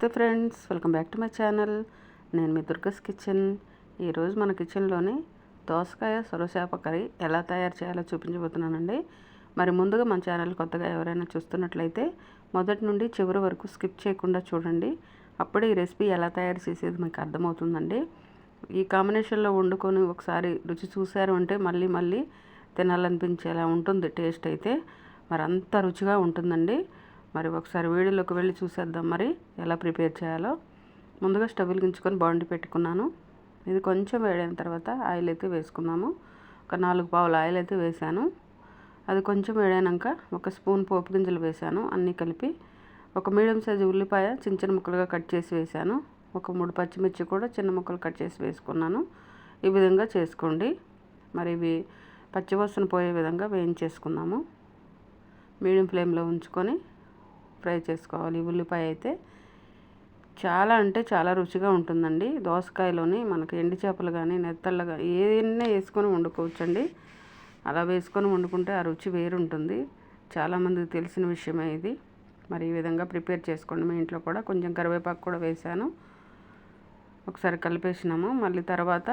నమస్తే friends welcome back to my channel. నేను మీ దుర్గస్ కిచెన్. ఈరోజు మన కిచెన్లోని దోసకాయ సొరచేప కర్రీ ఎలా తయారు చేయాలో చూపించబోతున్నానండి. మరి ముందుగా మన ఛానల్ కొత్తగా ఎవరైనా చూస్తున్నట్లయితే మొదటి నుండి చివరి వరకు స్కిప్ చేయకుండా చూడండి. అప్పుడే ఈ రెసిపీ ఎలా తయారు చేసేది మీకు అర్థమవుతుందండి. ఈ కాంబినేషన్లో వండుకొని ఒకసారి రుచి చూశారు అంటే మళ్ళీ మళ్ళీ తినాలనిపించేలా ఉంటుంది టేస్ట్ అయితే. మరి అంత రుచిగా ఉంటుందండి. మరి ఒకసారి వీడియోలోకి వెళ్ళి చూసేద్దాం మరి ఎలా ప్రిపేర్ చేయాలో. ముందుగా స్టవ్ వెలిగించుకొని బాండి పెట్టుకున్నాను. ఇది కొంచెం వేడైన తర్వాత ఆయిల్ అయితే వేసుకున్నాము. ఒక నాలుగు పావుల ఆయిల్ అయితే వేసాను అది కొంచెం వేడైనాక ఒక స్పూన్ పోపు గింజలు వేసాను అన్నీ కలిపి ఒక మీడియం సైజు ఉల్లిపాయ చిన్న చిన్న ముక్కలుగా కట్ చేసి వేసాను ఒక మూడు పచ్చిమిర్చి కూడా చిన్న ముక్కలు కట్ చేసి వేసుకున్నాను. ఈ విధంగా చేసుకోండి. మరి ఇవి పచ్చివాసన పోయే విధంగా వేయించేసుకున్నాము మీడియం ఫ్లేమ్లో ఉంచుకొని ఫ్రై చేసుకోవాలి. ఉల్లిపాయ అయితే చాలా అంటే చాలా రుచిగా ఉంటుందండి. దోసకాయలోని మనకి ఎండి చేపలు కానీ నెత్తళ్ళు కానీ ఏదైనా వేసుకొని వండుకోవచ్చండి. అలా వేసుకొని వండుకుంటే ఆ రుచి వేరుంటుంది. చాలామందికి తెలిసిన విషయమే ఇది. మరి ఈ విధంగా ప్రిపేర్ చేసుకోండి. మీ ఇంట్లో కూడా కొంచెం కరివేపాకు కూడా వేసాను. ఒకసారి కలిపేసినాము. మళ్ళీ తర్వాత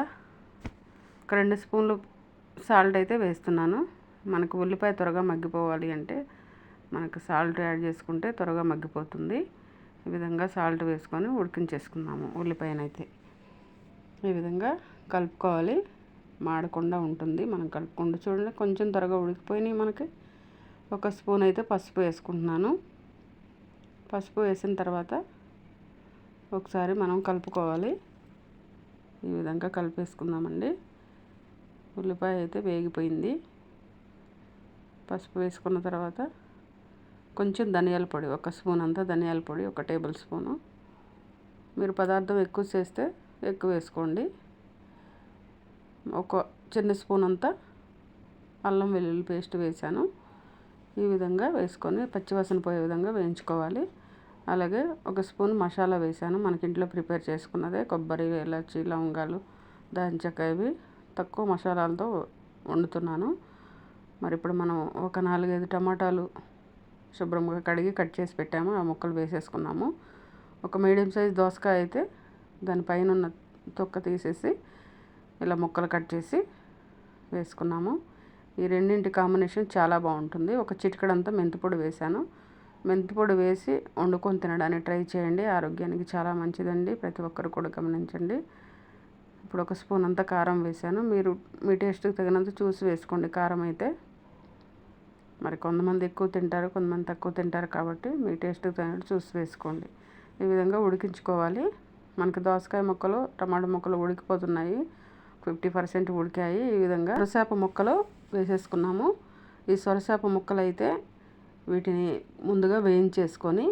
ఒక రెండు స్పూన్లు సాల్ట్ అయితే వేస్తున్నాను. మనకు ఉల్లిపాయ త్వరగా మగ్గిపోవాలి అంటే మనకు సాల్ట్ యాడ్ చేసుకుంటే త్వరగా మగ్గిపోతుంది. ఈ విధంగా సాల్ట్ వేసుకొని ఉడికించేసుకుందాము ఉల్లిపాయనైతే. ఈ విధంగా కలుపుకోవాలి. మాడకుండా ఉంటుంది. మనం కలుపుకుండా చూడండి కొంచెం త్వరగా ఉడికిపోయినాయి మనకి. ఒక స్పూన్ అయితే పసుపు వేసుకుంటున్నాను. పసుపు వేసిన తర్వాత ఒకసారి మనం కలుపుకోవాలి. ఈ విధంగా కలిపేసుకుందామండి. ఉల్లిపాయ అయితే వేగిపోయింది. పసుపు వేసుకున్న తర్వాత కొంచెం ధనియాల పొడి ఒక స్పూన్ అంతా ధనియాల పొడి ఒక టేబుల్ స్పూను. మీరు పదార్థం ఎక్కువ చేస్తే ఎక్కువ వేసుకోండి. ఒక చిన్న స్పూన్ అంతా అల్లం వెల్లుల్లి పేస్ట్ వేసాను ఈ విధంగా వేసుకొని పచ్చివాసన పోయే విధంగా వేయించుకోవాలి. అలాగే ఒక స్పూన్ మసాలా వేసాను మనకి ఇంట్లో ప్రిపేర్ చేసుకున్నదే కొబ్బరి ఇలాచి లవంగాలు దాల్చకాయ ఇవి. తక్కువ మసాలాలతో వండుతున్నాను. మరి ఇప్పుడు మనం ఒక నాలుగైదు టమాటాలు శుభ్రంగా కడిగి కట్ చేసి పెట్టాము. ఆ ముక్కలు వేసేసుకున్నాము. ఒక మీడియం సైజ్ దోసకాయ అయితే దానిపైన ఉన్న తొక్క తీసేసి ఇలా ముక్కలు కట్ చేసి వేసుకున్నాము. ఈ రెండింటి కాంబినేషన్ చాలా బాగుంటుంది. ఒక చిటికడంతా మెంతిపొడి వేశాను. మెంతిపొడి వేసి వండుకొని తినడానికి ట్రై చేయండి. ఆరోగ్యానికి చాలా మంచిదండి. ప్రతి ఒక్కరు కూడా గమనించండి. ఇప్పుడు ఒక స్పూన్ అంతా కారం వేశాను. మీరు మీ టేస్ట్కి తగినంత చూసి వేసుకోండి. కారం అయితే మరి కొంతమంది ఎక్కువ తింటారు కొంతమంది తక్కువ తింటారు కాబట్టి మీ టేస్ట్కి తగినట్టు చూసి వేసుకోండి. ఈ విధంగా ఉడికించుకోవాలి. మనకి దోసకాయ ముక్కలు టమాటా ముక్కలు ఉడికిపోతున్నాయి. Fifty percent ఉడికాయి. ఈ విధంగా సొరసేప ముక్కలు వేసేసుకున్నాము. ఈ సొరసేప ముక్కలు అయితే వీటిని ముందుగా వేయించేసుకొని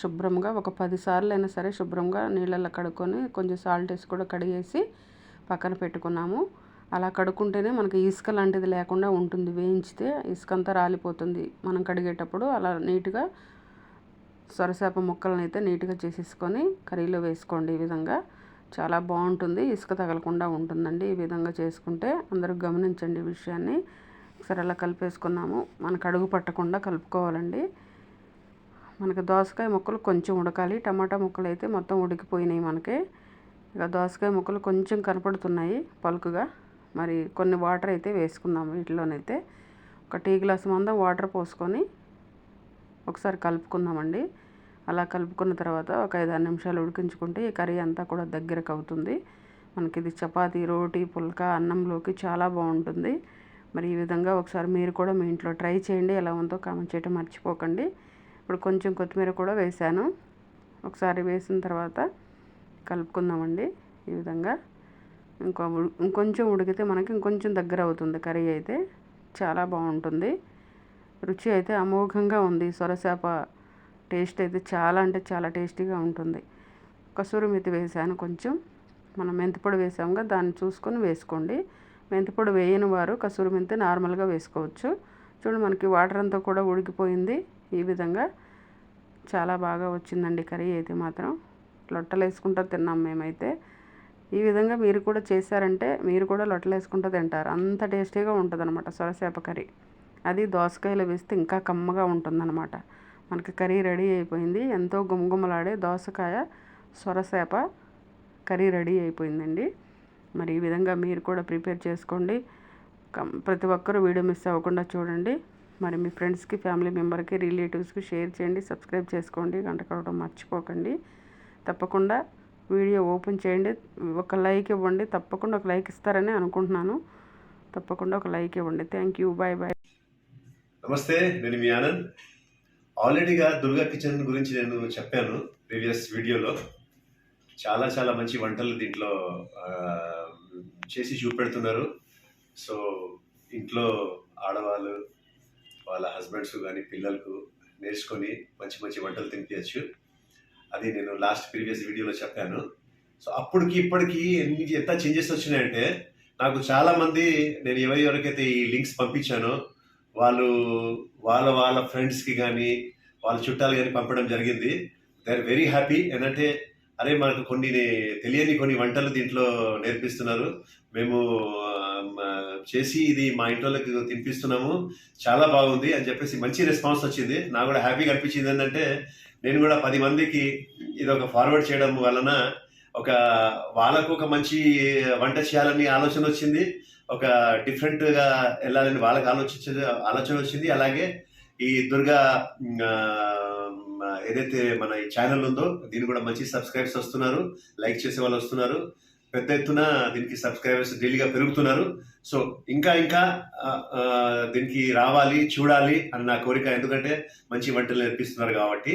శుభ్రంగా ఒక పదిసార్లు అయినా సరే శుభ్రంగా నీళ్ళల్లో కడుక్కొని కొంచెం సాల్ట్ వేసి కూడా కడిగేసి పక్కన పెట్టుకున్నాము. అలా కడుక్కుంటేనే మనకి ఇసుక లాంటిది లేకుండా ఉంటుంది. వేయించితే ఇసుక అంతా రాలిపోతుంది. మనం కడిగేటప్పుడు అలా నీట్గా సొరసేప ముక్కలను అయితే నీట్గా చేసేసుకొని కర్రీలో వేసుకోండి. ఈ విధంగా చాలా బాగుంటుంది. ఇసుక తగలకుండా ఉంటుందండి. ఈ విధంగా చేసుకుంటే అందరూ గమనించండి ఈ విషయాన్ని. ఒకసారి అలా కలిపేసుకున్నాము మనకు అడుగు పట్టకుండా కలుపుకోవాలండి. మనకి దోసకాయ ముక్కలు కొంచెం ఉడకాలి. టమాటా ముక్కలు అయితే మొత్తం ఉడికిపోయినాయి మనకి. ఇక దోసకాయ ముక్కలు కొంచెం కనపడుతున్నాయి పలుకుగా. మరి కొన్ని వాటర్ అయితే వేసుకుందాం వీటిలోనైతే ఒక టీ గ్లాస్ మందం వాటర్ పోసుకొని ఒకసారి కలుపుకుందామండి. అలా కలుపుకున్న తర్వాత ఒక ఐదు ఆరు నిమిషాలు ఉడికించుకుంటే ఈ కర్రీ అంతా కూడా దగ్గరకు అవుతుంది. మనకి ఇది చపాతీ రోటీ పుల్కా అన్నంలోకి చాలా బాగుంటుంది. మరి ఈ విధంగా ఒకసారి మీరు కూడా మీ ఇంట్లో ట్రై చేయండి. ఎలా ఉందో కామెంట్ చేయటం మర్చిపోకండి. ఇప్పుడు కొంచెం కొత్తిమీర కూడా వేసాను ఒకసారి వేసిన తర్వాత కలుపుకుందామండి ఈ విధంగా. ఇంకా ఇంకొంచెం ఉడికితే మనకి ఇంకొంచెం దగ్గర అవుతుంది. కర్రీ అయితే చాలా బాగుంటుంది. రుచి అయితే అమోఘంగా ఉంది. సొరచేప టేస్ట్ అయితే చాలా అంటే చాలా టేస్టీగా ఉంటుంది. కసూరి మెతి వేసాను కొంచెం. మనం మెంతిపొడి వేసాముగా దాన్ని చూసుకొని వేసుకోండి. మెంతిపొడి వేయని వారు కసూరి మెంతి నార్మల్గా వేసుకోవచ్చు. చూడండి మనకి వాటర్ అంతా కూడా ఉడికిపోయింది. ఈ విధంగా చాలా బాగా వచ్చిందండి కర్రీ అయితే మాత్రం. లొట్టలు వేసుకుంటూ తిన్నాం మేమైతే. ఈ విధంగా మీరు కూడా చేశారంటే మీరు కూడా లొట్టలు వేసుకుంటూ తింటారు. అంత టేస్టీగా ఉంటుంది అనమాట సొరసేప కర్రీ. అది దోసకాయలు వేస్తే ఇంకా కమ్మగా ఉంటుందన్నమాట. మనకి కర్రీ రెడీ అయిపోయింది. ఎంతో గుమగుమలాడే దోసకాయ సొరసేప కర్రీ రెడీ అయిపోయిందండి. మరి ఈ విధంగా మీరు కూడా ప్రిపేర్ చేసుకోండి. కం- ప్రతి ఒక్కరూ వీడియో మిస్ అవ్వకుండా చూడండి. మరి మీ ఫ్రెండ్స్కి ఫ్యామిలీ మెంబర్కి రిలేటివ్స్కి షేర్ చేయండి సబ్స్క్రైబ్ చేసుకోండి. గంట కొట్టడం మర్చిపోకండి. తప్పకుండా వీడియో ఓపెన్ చేయండి. ఒక లైక్ ఇవ్వండి. తప్పకుండా ఒక లైక్ ఇస్తారని అనుకుంటున్నాను. తప్పకుండా ఒక లైక్ ఇవ్వండి. థ్యాంక్ యూ బాయ్ బాయ్ నమస్తే నేను మీ ఆనంద్. ఆల్రెడీగా దుర్గా కిచెన్ గురించి నేను చెప్పాను ప్రీవియస్ వీడియోలో. చాలా చాలా మంచి వంటలు దీంట్లో చేసి చూపెడుతున్నారు. సో ఇంట్లో ఆడవాళ్ళు వాళ్ళ హస్బెండ్స్ కానీ పిల్లలకు నేర్చుకొని మంచి మంచి వంటలు తినిపించచ్చు అది నేను లాస్ట్ ప్రీవియస్ వీడియోలో చెప్పాను. సో అప్పటికి ఇప్పటికి ఎన్ని ఎంత చేంజెస్ వచ్చినాయంటే నాకు చాలామంది నేను ఎవరి ఎవరికైతే ఈ లింక్స్ పంపించానో వాళ్ళు వాళ్ళ వాళ్ళ ఫ్రెండ్స్కి కానీ వాళ్ళ చుట్టాలు కానీ పంపడం జరిగింది. దే ఆర్ వెరీ హ్యాపీ ఏంటంటే అరే మనకు కొన్ని తెలియని కొన్ని వంటలు దీంట్లో నేర్పిస్తున్నారు. మేము చేసి ఇది మా ఇంట్లోకి తినిపిస్తున్నాము. చాలా బాగుంది అని చెప్పేసి మంచి రెస్పాన్స్ వచ్చింది. నాకు కూడా హ్యాపీగా అనిపించింది ఏంటంటే నేను కూడా పది మందికి ఇది ఒక ఫార్వర్డ్ చేయడం వలన ఒక వాళ్ళకు ఒక మంచి వంట చేయాలని ఆలోచన వచ్చింది. ఒక డిఫరెంట్గా వెళ్ళాలని వాళ్ళకి ఆలోచించే ఆలోచన వచ్చింది. అలాగే ఈ దుర్గా ఏదైతే మన ఈ ఛానల్ ఉందో దీని కూడా మంచి సబ్స్క్రైబ్స్ వస్తున్నారు. లైక్ చేసే వాళ్ళు వస్తున్నారు. పెద్ద ఎత్తున దీనికి సబ్స్క్రైబర్స్ డైలీగా పెరుగుతున్నారు. సో ఇంకా ఇంకా దీనికి రావాలి చూడాలి అని నా కోరిక. ఎందుకంటే మంచి వంటలు నేర్పిస్తున్నారు కాబట్టి.